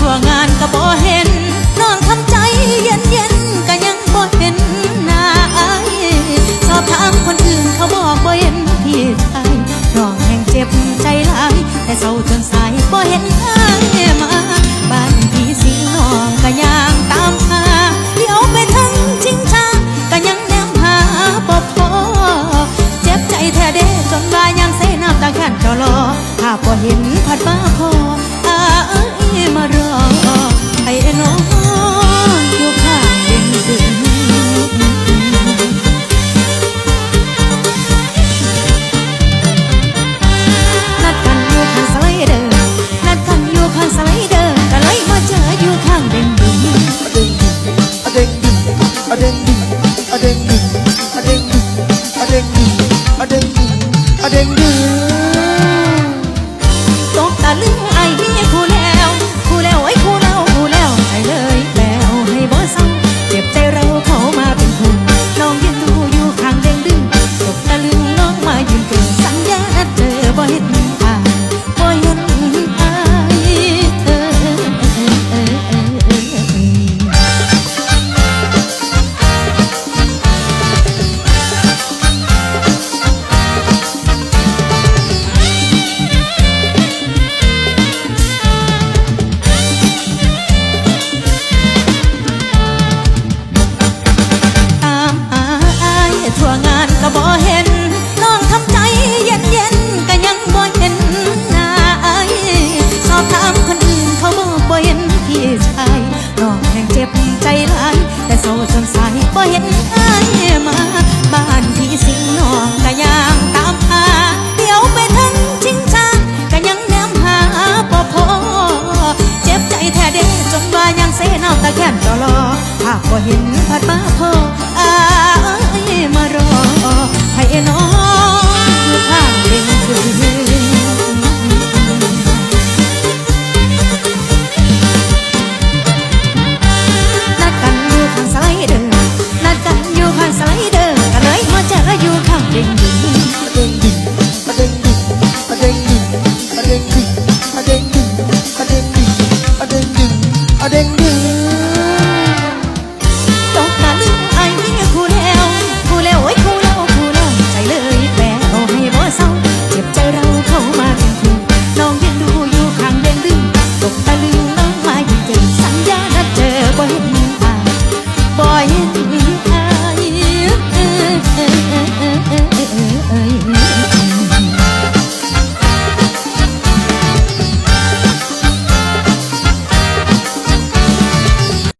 ทั่วงานก็บ่เห็นน้องทำใจเย็นเย็นก็ยังบ่เห็นหน้าอายสอบถามคนอื่นเขาบอกบ่เห็นพี่ชายน้องแห่งเจ็บใจหลาย แต่เศร้าจนสายบ่เห็นอายมาบ้านพี่สิงน้องก็ย่างตามหาเลี้ยวไปทั้งชิงชาก็ยังแนมหาบ่พอเจ็บใจแท้เด้จนว่ายังเสน้ำตาแค้นเจ้ารอถ้าบ่เห็นพัดมาพอ อ น้องแห่งเจ็บใจหลาย แต่โซ่จนสายบ่เห็นไอ้มา บ้านที่สิงนองกะยางตามหาเดี๋ยวไปทันชิงชากะยังแนมหาบ่พอเจ็บใจแท้เด้จนว่ายังเซน้ำตะแคงตลอภาพอเห็นผัดมาพออ้ายมารอให้น้อง มาจริงสัญญาณเจอบ่เห็นทางบ่เห็น